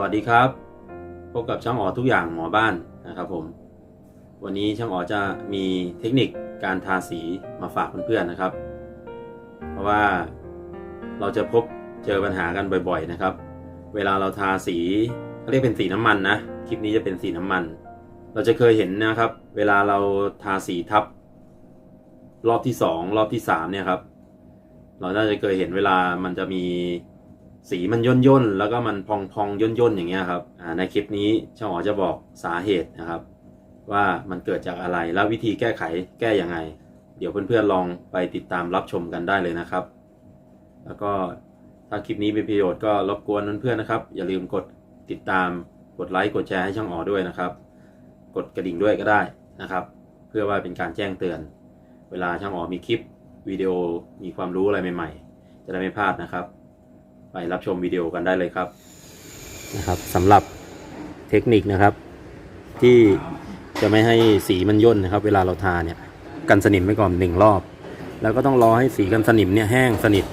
วัสดีครับ พบกับช่างอ๋อทุกอย่างหมอบ้านนะครับผม วันนี้ช่างอ๋อจะมีเทคนิคการทาสีมาฝากเพื่อนๆนะครับ เพราะว่าเราจะพบเจอปัญหากันบ่อยๆนะครับ เวลาเราทาสีเขาเรียกเป็นสีน้ำมันนะคลิปนี้จะเป็นสีน้ำมัน เราจะเคยเห็นนะครับ เวลาเราทาสีทับ รอบที่สองรอบที่สามเนี่ยครับ เราน่าจะเคยเห็นเวลามันจะมี สีมันย่นย่นๆแล้วก็มันพองพองย่นย่นๆอย่างเงี้ยครับในคลิปนี้ช่างอ๋อจะบอกสาเหตุนะครับ ว่ามันเกิดจากอะไรแล้ววิธีแก้ไขแก้ยังไง เดี๋ยวเพื่อนๆลองไปติดตามรับชมกันได้เลยนะครับ แล้วก็ถ้าคลิปนี้เป็นประโยชน์ก็รบกวนเพื่อนๆนะครับ อย่าลืมกดติดตามกดไลค์กดแชร์ให้ช่างอ๋อด้วยนะครับ กดกระดิ่งด้วยก็ได้นะครับ เพื่อว่าเป็นการแจ้งเตือน เวลาช่างอ๋อมีคลิปวิดีโอมีความรู้อะไรใหม่ ๆ จะได้ไม่พลาดนะครับ ไปรับชมวิดีโอกันได้เลยครับนะครับสำหรับเทคนิคนะครับ ที่จะไม่ให้สีมันย่นนะครับ เวลาเราทาเนี่ยกันสนิมไว้ก่อนหนึ่งรอบ แล้วก็ต้องรอให้สีกันสนิมเนี่ยแห้งสนิท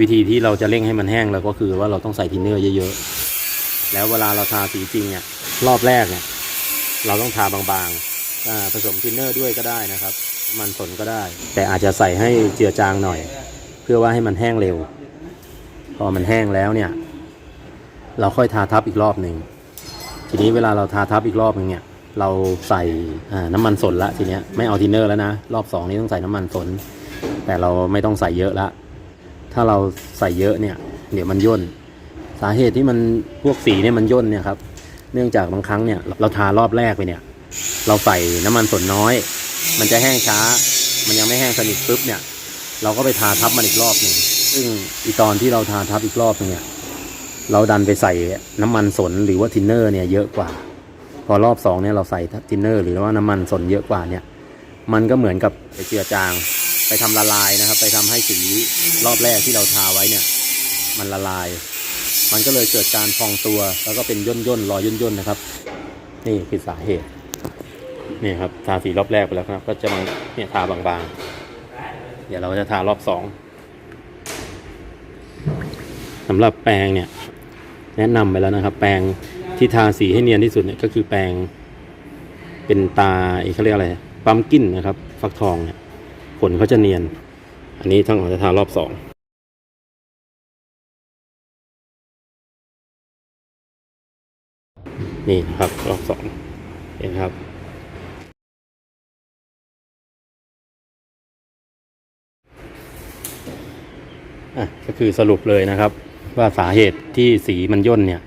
วิธีที่เราจะเร่งให้มันแห้งแล้วก็คือว่าเราต้องใส่ทินเนอร์เยอะๆแล้วเวลาเราทาสีจริงเนี่ยรอบแรกเนี่ยเราต้องทาบางๆผสมทินเนอร์ด้วยก็ได้นะครับ มันสนก็ได้ แต่อาจจะใส่ให้เจือจางหน่อย เพื่อว่าให้มันแห้งเร็ว พอมันแห้งแล้วเนี่ย เราค่อยทาทับอีกรอบหนึ่งทีนี้เวลาเราทาทับอีกรอบหนึ่งเนี่ย เราใส่น้ำมันสนละทีเนี้ยไม่เอาทินเนอร์แล้วนะรอบสองนี้ต้องใส่น้ำมันสน แต่เราไม่ต้องใส่เยอะละถ้าเราใส่เยอะเนี่ย เดี๋ยวมันย่น สาเหตุที่มันพวกสีเนี่ยมันย่นเนี่ยครับ เนื่องจากบางครั้งเนี่ยเราทารอบแรกไปเนี่ย เราใส่น้ำมันสนน้อย มันจะแห้งช้า มันยังไม่แห้งสนิทปุ๊บเนี่ย เราก็ไปทาทับมันอีกรอบหนึ่ง ซึ่งอีตอนที่เราทาทับอีกรอบเนี่ยเราดันไปใส่น้ำมันสนหรือว่าทินเนอร์เนี่ยเยอะกว่า พอรอบสองเนี่ยเราใส่ทินเนอร์ หรือว่าน้ำมันสนเยอะกว่าเนี่ย มันก็เหมือนกับไปเจือจาง ไปทำละลายนะครับ ไปทำให้สีรอบแรกที่เราทาไว้เนี่ย มันละลาย มันก็เลยเกิดการพองตัว แล้วก็เป็นย่นย่นๆรอยย่นย่นๆนะครับ นี่คือสาเหตุนี่ครับทาสีรอบแรกไปแล้วครับ ก็จะมาเนี่ยทาบางๆ เดี๋ยวเราจะทารอบสอง สำหรับแปรงเนี่ยแนะนำไปแล้วนะครับ แปรงที่ทาสีให้เนียนที่สุดเนี่ยก็คือแปรงเป็นตาเอกเขาเรียกอะไรปั๊มกิ้นนะครับ ฟักทองเนี่ยขนเขาจะเนียน อันนี้ทั้งเราจะทารอบสองนี่นะครับรอบสองเห็นครับ อะก็คือสรุปเลยนะครับ ว่าสาเหตุที่สีมันย่นเนี่ย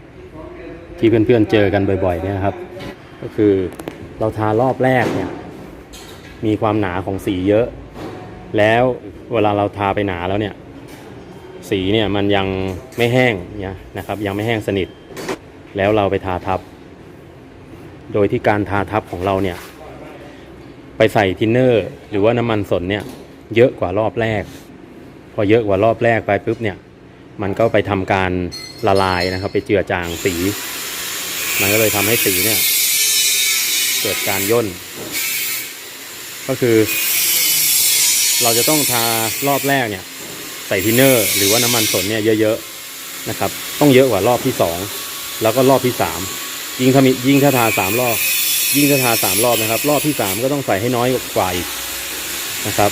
ที่เพื่อนๆเจอกันบ่อยๆเนี่ยครับ ก็คือเราทารอบแรกเนี่ย มีความหนาของสีเยอะ แล้วเวลาเราทาไปหนาแล้วเนี่ย สีเนี่ยมันยังไม่แห้งเนี่ยนะครับ ยังไม่แห้งสนิท แล้วเราไปทาทับ โดยที่การทาทับของเราเนี่ย ไปใส่ทินเนอร์ หรือว่าน้ำมันสนเนี่ย เยอะกว่ารอบแรก พอเยอะกว่ารอบแรกไปปุ๊บเนี่ย มันก็ไปทำการละลายนะครับ ไปเจือจางสี มันก็เลยทำให้สีเนี่ย เกิดการย่น ก็คือ เราจะต้องทารอบแรกเนี่ย ใส่ทินเนอร์ หรือว่าน้ำมันสนเนี่ยเยอะๆนะครับ ต้องเยอะกว่ารอบที่สองแล้วก็รอบที่สามยิ่งถ้ามียิ่งถ้าทาสามรอบ ยิ่งถ้าทาสามรอบนะครับ รอบที่สามก็ต้องใส่ให้น้อยกว่าอีกนะครับ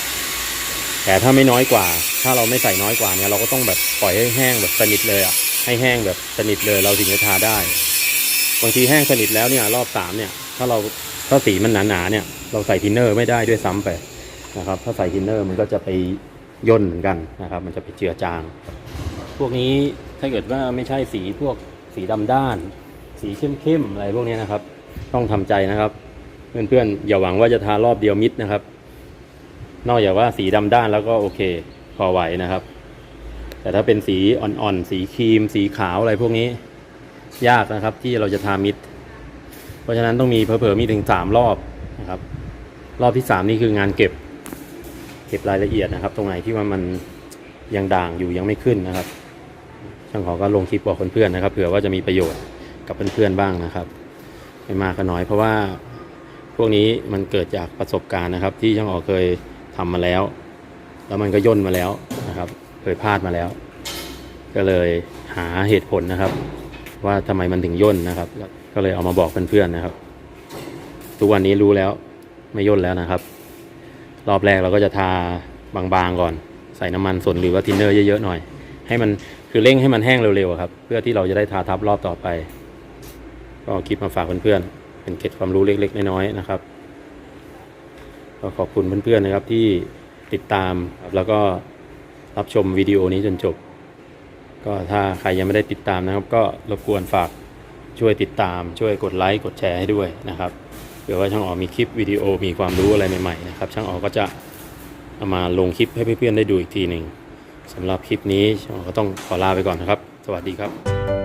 แต่ถ้าไม่น้อยกว่า ถ้าเราไม่ใส่น้อยกว่าเนี่ยเราก็ต้องแบบปล่อยให้แห้งแบบสนิทเลยอะ ให้แห้งแบบสนิทเลยเราถึงจะทาได้ บางทีแห้งสนิทแล้วเนี่ยรอบสามเนี่ย ถ้าเราถ้าสีมันหนาๆเนี่ย เราใส่ทินเนอร์ไม่ได้ด้วยซ้ำไปนะครับ ถ้าใส่ทินเนอร์มันก็จะไปย่นเหมือนกันนะครับ มันจะไปเจือจาง พวกนี้ถ้าเกิดว่าไม่ใช่สีพวกสีดำด้าน สีเข้มๆอะไรพวกนี้นะครับ ต้องทำใจนะครับ เพื่อนๆอย่าหวังว่าจะทารอบเดียวมิดนะครับ นอกจากว่าสีดำด้านแล้วก็โอเค พอไหวนะครับ แต่ถ้าเป็นสีอ่อนๆ สีครีม สีขาวอะไรพวกนี้ ยากนะครับที่เราจะทามิด เพราะฉะนั้นต้องมีเผลอๆมีถึงสามรอบนะครับ รอบที่สามนี่คืองานเก็บ เก็บรายละเอียดนะครับ ตรงไหนที่ว่ามันยังด่างอยู่ยังไม่ขึ้นนะครับช่างขอก็ลงคลิปบอกเพื่อนๆนะครับเผื่อว่าจะมีประโยชน์กับเพื่อนๆบ้างนะครับไม่มากก็น้อยเพราะว่าพวกนี้มันเกิดจากประสบการณ์นะครับ ที่ช่างอ๋อเคย ทำมาแล้ว แล้วมันก็ย่นมาแล้วนะครับเคยพลาดมาแล้ว ก็เลยหาเหตุผลนะครับ ว่าทำไมมันถึงย่นนะครับ ก็เลยเอามาบอกเพื่อนๆนะครับ ทุกวันนี้รู้แล้วไม่ย่นแล้วนะครับ รอบแรกเราก็จะทาบางๆก่อน ใส่น้ำมันสนหรือว่าทินเนอร์เยอะๆหน่อย ให้มันคือเร่งให้มันแห้งเร็วๆครับ เพื่อที่เราจะได้ทาทับรอบต่อไป ก็เอาคลิปมาฝากเพื่อนๆเป็นเก็ดความรู้เล็กๆน้อยๆนะครับ ก็ขอบคุณเพื่อนๆนะครับที่ติดตามแล้วก็รับชมวิดีโอนี้จนจบ ก็ถ้าใครยังไม่ได้ติดตามนะครับ ก็รบกวนฝากช่วยติดตาม ช่วยกดไลค์กดแชร์ให้ด้วยนะครับเผื่อว่าช่างอ๋อมีคลิปวิดีโอมีความรู้อะไรใหม่ๆนะครับช่างอ๋อก็จะเอามาลงคลิปให้เพื่อนๆได้ดูอีกทีหนึ่งสำหรับคลิปนี้ช่างอ๋อก็ต้องขอลาไปก่อนนะครับ สวัสดีครับ